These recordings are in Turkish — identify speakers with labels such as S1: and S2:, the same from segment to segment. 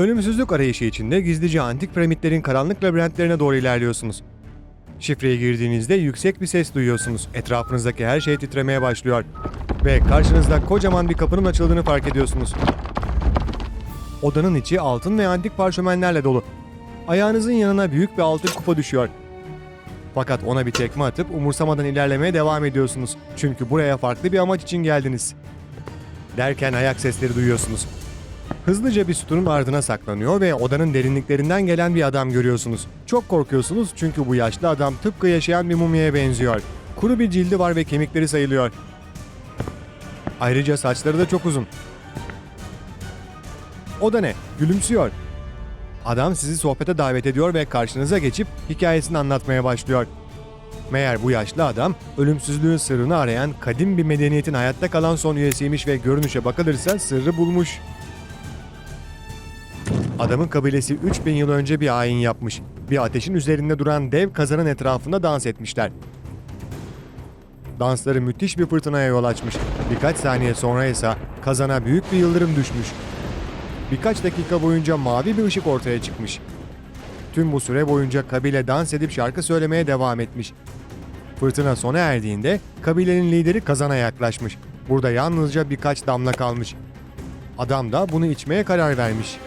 S1: Ölümsüzlük arayışı içinde gizlice antik piramitlerin karanlık labirentlerine doğru ilerliyorsunuz. Şifreye girdiğinizde yüksek bir ses duyuyorsunuz. Etrafınızdaki her şey titremeye başlıyor. Ve karşınızda kocaman bir kapının açıldığını fark ediyorsunuz. Odanın içi altın ve antik parşömenlerle dolu. Ayağınızın yanına büyük bir altın kupa düşüyor. Fakat ona bir tekme atıp umursamadan ilerlemeye devam ediyorsunuz. Çünkü buraya farklı bir amaç için geldiniz. Derken ayak sesleri duyuyorsunuz. Hızlıca bir sütunun ardına saklanıyor ve odanın derinliklerinden gelen bir adam görüyorsunuz. Çok korkuyorsunuz çünkü bu yaşlı adam tıpkı yaşayan bir mumyaya benziyor. Kuru bir cildi var ve kemikleri sayılıyor. Ayrıca saçları da çok uzun. O da ne? Gülümsüyor. Adam sizi sohbete davet ediyor ve karşınıza geçip hikayesini anlatmaya başlıyor. Meğer bu yaşlı adam ölümsüzlüğün sırrını arayan kadim bir medeniyetin hayatta kalan son üyesiymiş ve görünüşe bakılırsa sırrı bulmuş. Adamın kabilesi 3000 yıl önce bir ayin yapmış. Bir ateşin üzerinde duran dev kazanın etrafında dans etmişler. Dansları müthiş bir fırtınaya yol açmış. Birkaç saniye sonra ise kazana büyük bir yıldırım düşmüş. Birkaç dakika boyunca mavi bir ışık ortaya çıkmış. Tüm bu süre boyunca kabile dans edip şarkı söylemeye devam etmiş. Fırtına sona erdiğinde kabilenin lideri kazana yaklaşmış. Burada yalnızca birkaç damla kalmış. Adam da bunu içmeye karar vermiş.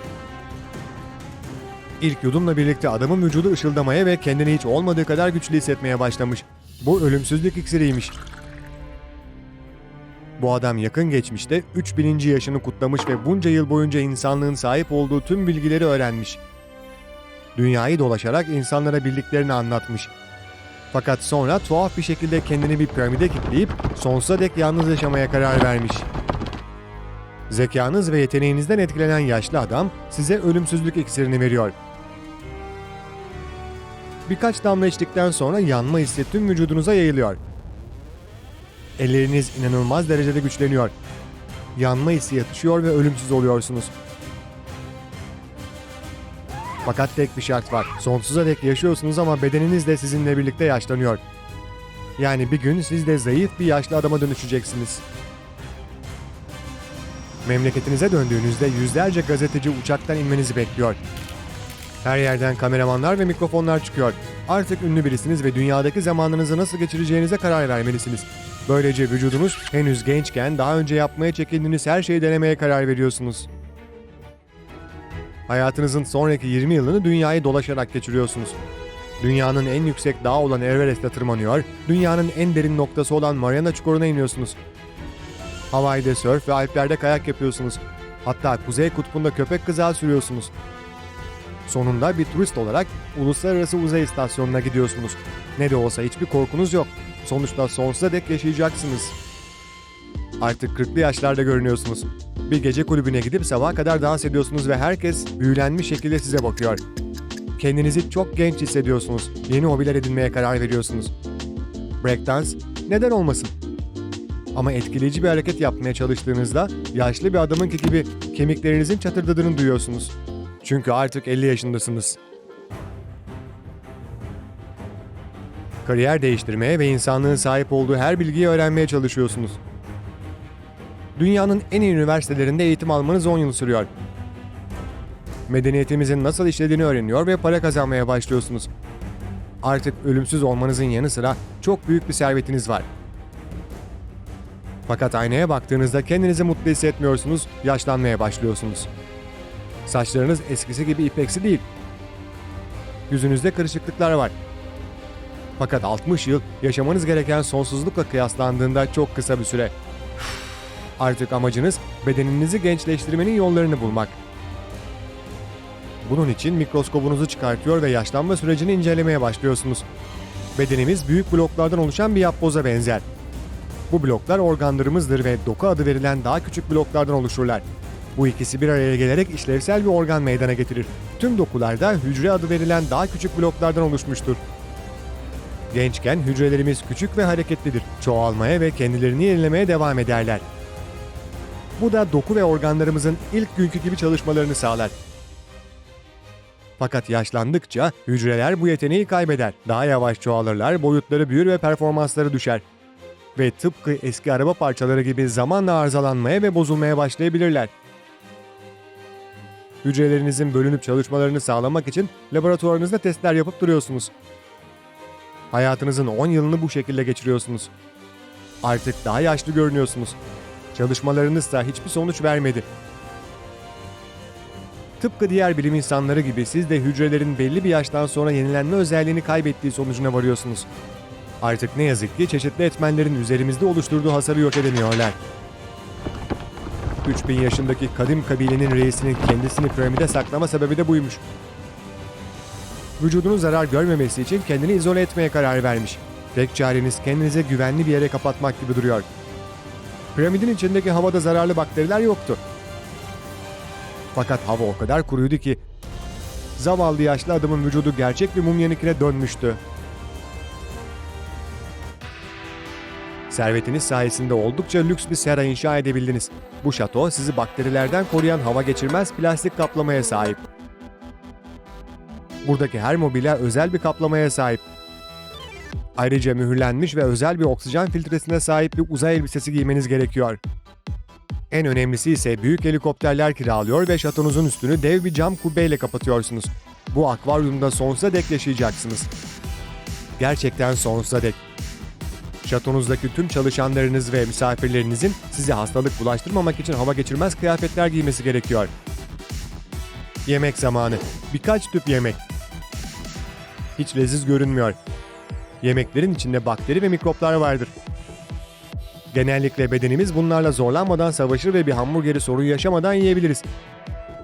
S1: İlk yudumla birlikte adamın vücudu ışıldamaya ve kendini hiç olmadığı kadar güçlü hissetmeye başlamış. Bu ölümsüzlük iksiriymiş. Bu adam yakın geçmişte 3000. yaşını kutlamış ve bunca yıl boyunca insanlığın sahip olduğu tüm bilgileri öğrenmiş. Dünyayı dolaşarak insanlara bildiklerini anlatmış. Fakat sonra tuhaf bir şekilde kendini bir piramide kilitleyip sonsuza dek yalnız yaşamaya karar vermiş. Zekanız ve yeteneğinizden etkilenen yaşlı adam size ölümsüzlük iksirini veriyor. Birkaç damla içtikten sonra yanma hissi tüm vücudunuza yayılıyor. Elleriniz inanılmaz derecede güçleniyor. Yanma hissi yatışıyor ve ölümsüz oluyorsunuz. Fakat tek bir şart var. Sonsuza dek yaşıyorsunuz ama bedeniniz de sizinle birlikte yaşlanıyor. Yani bir gün siz de zayıf bir yaşlı adama dönüşeceksiniz. Memleketinize döndüğünüzde yüzlerce gazeteci uçaktan inmenizi bekliyor. Her yerden kameramanlar ve mikrofonlar çıkıyor. Artık ünlü birisiniz ve dünyadaki zamanınızı nasıl geçireceğinize karar vermelisiniz. Böylece vücudunuz henüz gençken daha önce yapmaya çekindiğiniz her şeyi denemeye karar veriyorsunuz. Hayatınızın sonraki 20 yılını dünyayı dolaşarak geçiriyorsunuz. Dünyanın en yüksek dağı olan Everest'e tırmanıyor, dünyanın en derin noktası olan Mariana Çukuru'na iniyorsunuz. Hawaii'de sörf ve Alplerde kayak yapıyorsunuz. Hatta Kuzey Kutbu'nda köpek kızağı sürüyorsunuz. Sonunda bir turist olarak Uluslararası Uzay İstasyonu'na gidiyorsunuz. Ne de olsa hiçbir korkunuz yok. Sonuçta sonsuza dek yaşayacaksınız. Artık 40'lı yaşlarda görünüyorsunuz. Bir gece kulübüne gidip sabaha kadar dans ediyorsunuz ve herkes büyülenmiş şekilde size bakıyor. Kendinizi çok genç hissediyorsunuz. Yeni hobiler edinmeye karar veriyorsunuz. Breakdance neden olmasın? Ama etkileyici bir hareket yapmaya çalıştığınızda yaşlı bir adamınki gibi kemiklerinizin çatırdadığını duyuyorsunuz. Çünkü artık 50 yaşındasınız. Kariyer değiştirmeye ve insanlığın sahip olduğu her bilgiyi öğrenmeye çalışıyorsunuz. Dünyanın en iyi üniversitelerinde eğitim almanız 10 yıl sürüyor. Medeniyetimizin nasıl işlediğini öğreniyor ve para kazanmaya başlıyorsunuz. Artık ölümsüz olmanızın yanı sıra çok büyük bir servetiniz var. Fakat aynaya baktığınızda kendinizi mutlu hissetmiyorsunuz, yaşlanmaya başlıyorsunuz. Saçlarınız eskisi gibi ipeksi değil. Yüzünüzde kırışıklıklar var. Fakat 60 yıl yaşamanız gereken sonsuzlukla kıyaslandığında çok kısa bir süre. Artık amacınız bedeninizi gençleştirmenin yollarını bulmak. Bunun için mikroskobunuzu çıkartıyor ve yaşlanma sürecini incelemeye başlıyorsunuz. Bedenimiz büyük bloklardan oluşan bir yapboza benzer. Bu bloklar organlarımızdır ve doku adı verilen daha küçük bloklardan oluşurlar. Bu ikisi bir araya gelerek işlevsel bir organ meydana getirir. Tüm dokularda hücre adı verilen daha küçük bloklardan oluşmuştur. Gençken hücrelerimiz küçük ve hareketlidir. Çoğalmaya ve kendilerini yenilemeye devam ederler. Bu da doku ve organlarımızın ilk günkü gibi çalışmalarını sağlar. Fakat yaşlandıkça hücreler bu yeteneği kaybeder. Daha yavaş çoğalırlar, boyutları büyür ve performansları düşer. Ve tıpkı eski araba parçaları gibi zamanla arızalanmaya ve bozulmaya başlayabilirler. Hücrelerinizin bölünüp çalışmalarını sağlamak için laboratuvarınızda testler yapıp duruyorsunuz. Hayatınızın 10 yılını bu şekilde geçiriyorsunuz. Artık daha yaşlı görünüyorsunuz. Çalışmalarınız da hiçbir sonuç vermedi. Tıpkı diğer bilim insanları gibi siz de hücrelerin belli bir yaştan sonra yenilenme özelliğini kaybettiği sonucuna varıyorsunuz. Artık ne yazık ki çeşitli etmenlerin üzerimizde oluşturduğu hasarı yok edemiyorlar. 3000 yaşındaki kadim kabilenin reisinin kendisini piramide saklama sebebi de buymuş. Vücudunun zarar görmemesi için kendini izole etmeye karar vermiş. Tek çareniz kendinize güvenli bir yere kapatmak gibi duruyor. Piramidin içindeki havada zararlı bakteriler yoktu. Fakat hava o kadar kuruydu ki zavallı yaşlı adamın vücudu gerçek bir mumyanikine dönmüştü. Servetiniz sayesinde oldukça lüks bir sera inşa edebildiniz. Bu şato sizi bakterilerden koruyan hava geçirmez plastik kaplamaya sahip. Buradaki her mobilya özel bir kaplamaya sahip. Ayrıca mühürlenmiş ve özel bir oksijen filtresine sahip bir uzay elbisesi giymeniz gerekiyor. En önemlisi ise büyük helikopterler kiralıyor ve şatonuzun üstünü dev bir cam kubbeyle kapatıyorsunuz. Bu akvaryumda sonsuza dek yaşayacaksınız. Gerçekten sonsuza dek. Şatonuzdaki tüm çalışanlarınız ve misafirlerinizin size hastalık bulaştırmamak için hava geçirmez kıyafetler giymesi gerekiyor. Yemek zamanı. Birkaç tüp yemek. Hiç leziz görünmüyor. Yemeklerin içinde bakteri ve mikroplar vardır. Genellikle bedenimiz bunlarla zorlanmadan savaşır ve bir hamburgeri sorun yaşamadan yiyebiliriz.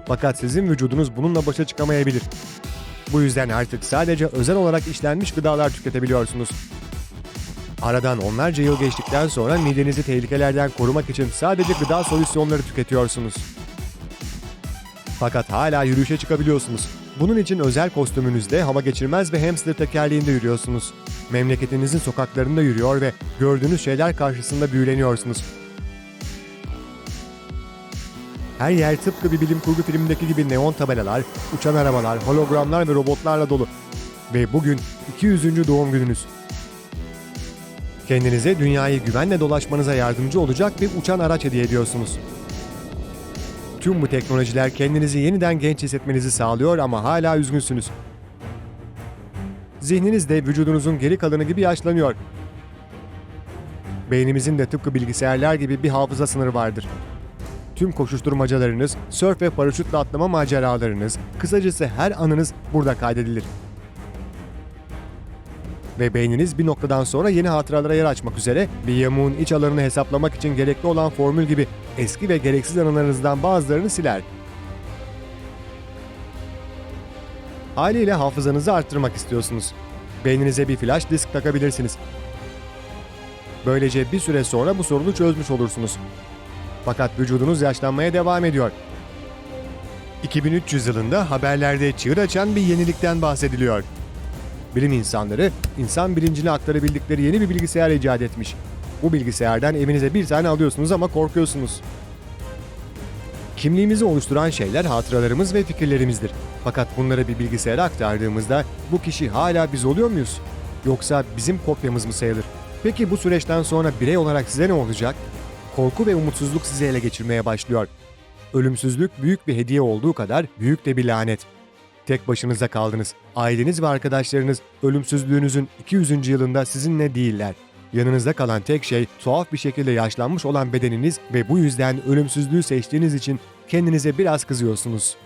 S1: Fakat sizin vücudunuz bununla başa çıkamayabilir. Bu yüzden artık sadece özel olarak işlenmiş gıdalar tüketebiliyorsunuz. Aradan onlarca yıl geçtikten sonra midenizi tehlikelerden korumak için sadece gıda solüsyonları tüketiyorsunuz. Fakat hala yürüyüşe çıkabiliyorsunuz. Bunun için özel kostümünüzde hava geçirmez ve hamster tekerleğinde yürüyorsunuz. Memleketinizin sokaklarında yürüyor ve gördüğünüz şeyler karşısında büyüleniyorsunuz. Her yer tıpkı bir bilim kurgu filmindeki gibi neon tabelalar, uçan arabalar, hologramlar ve robotlarla dolu. Ve bugün 200. doğum gününüz. Kendinize dünyayı güvenle dolaşmanıza yardımcı olacak bir uçan araç hediye ediyorsunuz. Tüm bu teknolojiler kendinizi yeniden genç hissetmenizi sağlıyor ama hala üzgünsünüz. Zihniniz de vücudunuzun geri kalanı gibi yaşlanıyor. Beynimizin de tıpkı bilgisayarlar gibi bir hafıza sınırı vardır. Tüm koşuşturmacalarınız, sörf ve paraşütle atlama maceralarınız, kısacası her anınız burada kaydedilir. Ve beyniniz bir noktadan sonra yeni hatıralara yer açmak üzere bir yamuğun iç alanını hesaplamak için gerekli olan formül gibi eski ve gereksiz anılarınızdan bazılarını siler. Haliyle hafızanızı arttırmak istiyorsunuz. Beyninize bir flash disk takabilirsiniz. Böylece bir süre sonra bu sorunu çözmüş olursunuz. Fakat vücudunuz yaşlanmaya devam ediyor. 2300 yılında haberlerde çığır açan bir yenilikten bahsediliyor. Bilim insanları insan bilincini aktarabildikleri yeni bir bilgisayar icat etmiş. Bu bilgisayardan evinize bir tane alıyorsunuz ama korkuyorsunuz. Kimliğimizi oluşturan şeyler hatıralarımız ve fikirlerimizdir. Fakat bunları bir bilgisayara aktardığımızda bu kişi hala biz oluyor muyuz? Yoksa bizim kopyamız mı sayılır? Peki bu süreçten sonra birey olarak size ne olacak? Korku ve umutsuzluk sizi ele geçirmeye başlıyor. Ölümsüzlük büyük bir hediye olduğu kadar büyük de bir lanet. Tek başınıza kaldınız. Aileniz ve arkadaşlarınız ölümsüzlüğünüzün 200. yılında sizinle değiller. Yanınızda kalan tek şey tuhaf bir şekilde yaşlanmış olan bedeniniz ve bu yüzden ölümsüzlüğü seçtiğiniz için kendinize biraz kızıyorsunuz.